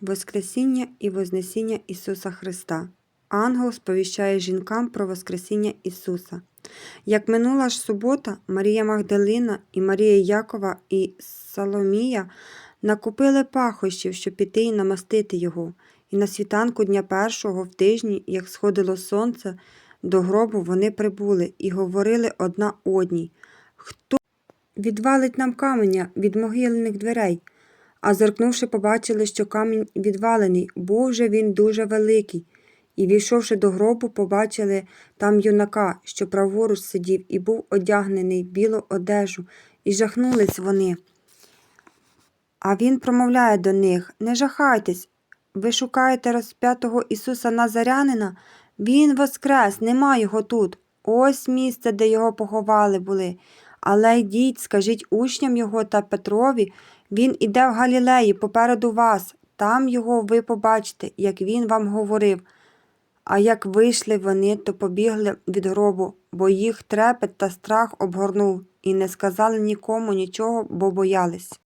Воскресіння і Вознесіння Ісуса Христа. Ангел сповіщає жінкам про Воскресіння Ісуса. Як минула ж субота, Марія Магдалина і Марія Якова і Соломія накупили пахощів, щоб піти і намастити його. І на світанку дня першого в тижні, як сходило сонце, до гробу вони прибули і говорили одна одній Хто відвалить нам каменя від могильних дверей? А зеркнувши, побачили, що камінь відвалений, був же він дуже великий. І, війшовши до гробу, побачили там юнака, що праворуч сидів, і був одягнений в білу одежу, і жахнулись вони. А він промовляє до них: Не жахайтесь, ви шукаєте розп'ятого Ісуса Назарянина? Він воскрес, нема його тут. Ось місце, де його поховали були. Але йдіть, скажіть учням його та Петрові, він іде в Галілеї попереду вас. Там його ви побачите, як він вам говорив. А як вийшли вони, то побігли від гробу, бо їх трепет та страх обгорнув, і не сказали нікому нічого, бо боялись.